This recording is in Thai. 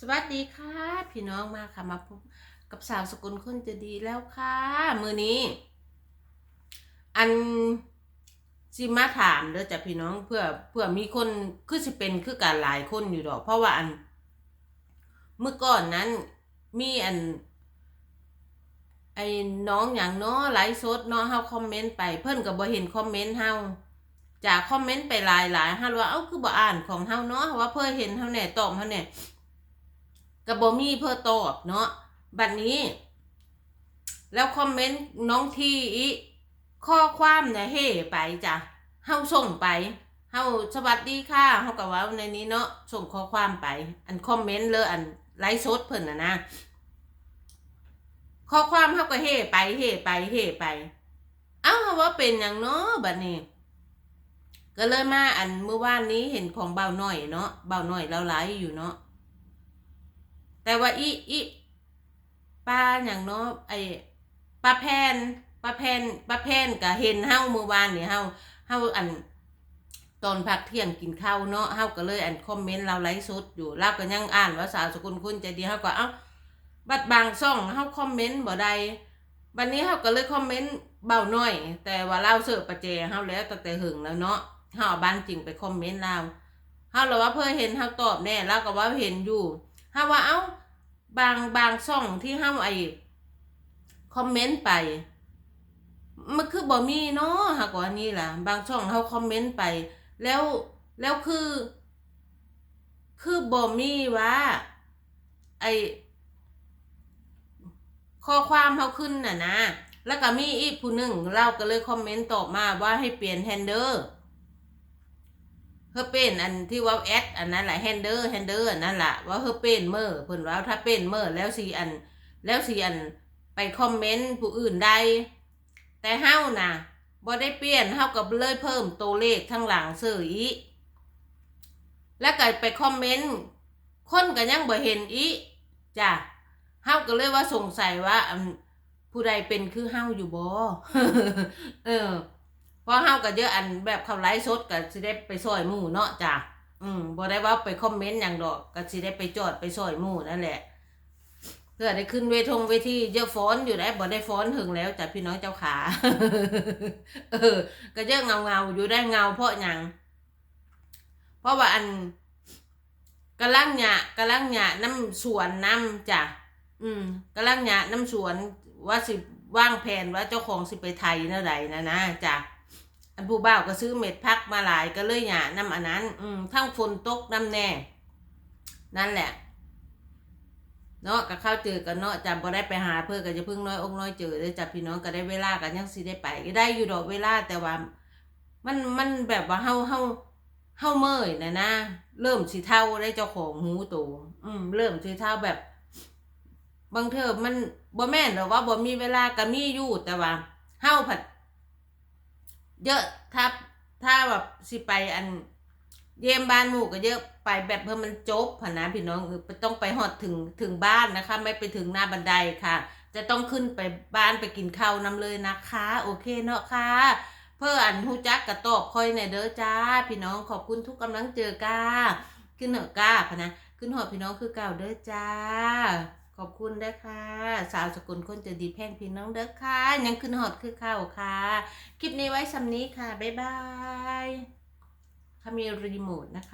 สวัสดีค่ะ พี่น้องมาค่ะมาพบกับสาวสกุลคนจะดีแล้วค่ะ มือนี้ อันสิมาถามเด้อจ้ะพี่น้องเพื่อเพื่อมีคนคือสิเป็นคือการหลายคนอยู่ดอก เพราะว่าอัน เมื่อก่อนนั้นมีอัน ไอ้น้องอย่างเนาะไลฟ์สดเนาะเฮาคอมเมนต์ไปเพิ่นก็บ่เห็นคอมเมนต์เฮาจากคอมเมนต์ไปหลายๆเฮาว่าเอ้าคือบ่อ่านของเฮาเนาะว่าเพิ่นเห็นเฮาแน่ตอบเฮาแน่ ก็บ่มีเพิ่นตอบเนาะบัดนี้ แล้วคอมเมนต์น้องทีอีข้อความเนี่ยเฮ่ไปจ้ะเฮาส่งไปเฮาสวัสดีค่ะเฮาก็ว้าในนี้เนาะส่งข้อความไป อันคอมเมนต์เลยอันไลฟ์สดเพิ่นน่ะนะข้อความเขาก็เฮ่ไปเฮ่ไปเฮ่ไปเอ้าว่าเป็นอย่างเนาะบัดนี้ ก็เลยมาอันเมื่อวานนี้เห็นของเบาหน่อยเนาะเบาหน่อยเราไลฟ์อยู่เนาะ แต่ว่าอีอีป้าอย่างเนาะไอป้าแพนป้าแพนป้าแพนก็เห็นเฮาเมื่อวานเนี่ยเฮาเฮาอันตอนพักเที่ยงกินข้าวเนาะเฮาก็เลยอันคอมเมนต์เราไลฟ์สดอยู่เราก็ยังอ่านว่าสาวสกุลคุณใจดีเฮาก็เอ้าบัดบางช่องเฮาคอมเมนต์บ่ได้บัดนี้เฮาก็เลยคอมเมนต์เบาหน่อย แต่ว่าเล่าเสิร์ฟประแจเฮาแล้วตั้งแต่หึงแล้วเนาะเฮาเอาบ้านจริงไปคอมเมนต์เราเฮาเลยว่าเพิ่นเห็นเฮาตอบแน่เราก็ว่าเห็นอยู่ ฮาว่าเอ้าบางบางช่องที่เฮาไอ้คอมเมนต์ไป มันคือบ่มีเนาะหากว่านี่ล่ะ บางช่องเฮาคอมเมนต์ไป แล้วแล้วคือ คือบ่มีว่า ไอข้อความเขาขึ้นน่ะนะ แล้วก็มีอีกผู้หนึ่งเราก็เลยคอมเมนต์ตอบมาว่าให้เปลี่ยนแฮนเดอร์ เฮอเป็นอันที่ว่าแอดอันนั้นแหละแฮนเดอร์แฮนเดอร์อันนั้นแหละว่าเฮอเป็นเมอร์เพิ่นว่าถ้าเป็นเมอร์แล้วสีอัน แล้วสีอันไปคอมเมนต์ผู้อื่นได้แต่เฮานะบ่ได้เปลี่ยนเฮากับเลยเพิ่มตัวเลขข้งหลังเสยอีแล้วก็ไปคอมเมนต์คนก็ยังบ่เห็นอีจ้ะเฮาก็เลยว่าสงสัยว่าผู้ใดเป็นคือเฮาอยู่บ่เออ พราะเฮาก็เยอะอันแบบเขาไลฟ์สดก็สิได้ไปซอยหมู่เนาะจ้ะอืมบ่ได้ว่าไปคอมเมนต์หยังดอกก็สิได้ไปจอดไปซอยหมู่นั่นแหละเพื่อได้ขึ้นเวทงเวทีเยอะฟ้อนอยู่ได้บ่ได้ฟ้อนถึงแล้วจ้ะพี่น้องเจ้าขา เออ ก็เยอะเงาเงาอยู่ได้เงาเพราะหยังเพราะว่าอันกำลังหยะกำลังหยะน้ำสวนน้ำจ้ะอืมกำลังหยะน้ำสวนว่าสิว่างแผนว่าเจ้าของสิไปไทยเน่าใดนะนะจ้ะ อันผู้บ่าวก็ซื้อเม็ดพักมาหลายก็เลยหยะน้ำอันนั้น อืมทั้งฝนตกน้ำแน่ นั่นแหละ เนาะก็เข้าเจอกันเนาะจำบ่ได้ไปหาเพื่อก็จะพึ่งน้อยอกน้อยเจอเลยจับพี่น้องก็ได้เวลากันยังสิได้ไปก็ได้อยู่ดอกเวลาแต่ว่า มันมันแบบว่าเฮาเฮาเฮาเมื่อยนะนะเริ่มสิเท่าได้เจ้าของหูโตอืม เริ่มสิเท่าแบบ บางเทอมันบ่แม่นหรอว่าบ่มีเวลาก็มีอยู่แต่ว่าเฮาผัด เยอะถ้าถ้าแบบสิไปอัน เยี่ยมบ้านหมู่ก็เยอะไปแบบเพื่อมันจบพะนะพี่น้องต้องไปหอดถึงถึงบ้านนะคะ ไม่ไปถึงหน้าบันไดค่ะ จะต้องขึ้นไปบ้านไปกินข้าวนำเลยนะคะ โอเคเนาะค่ะเพื่ออันหูจักกระตอบคอยในเด้อจ้า พี่น้องขอบคุณทุกกำลังเจอกาขึ้นเหอะกาพนะขึ้นหอดพี่น้องคือเก่าเด้อจ้า ขอบคุณเด้อค่ะ สาวสกุลคนจะดีแพงพี่น้องเด้อค่ะ ยังขึ้นหอดคือเข้าค่ะ คลิปนี้ไว้สำนี้ค่ะ บ๊ายบายถ้ามีรีโมทนะคะ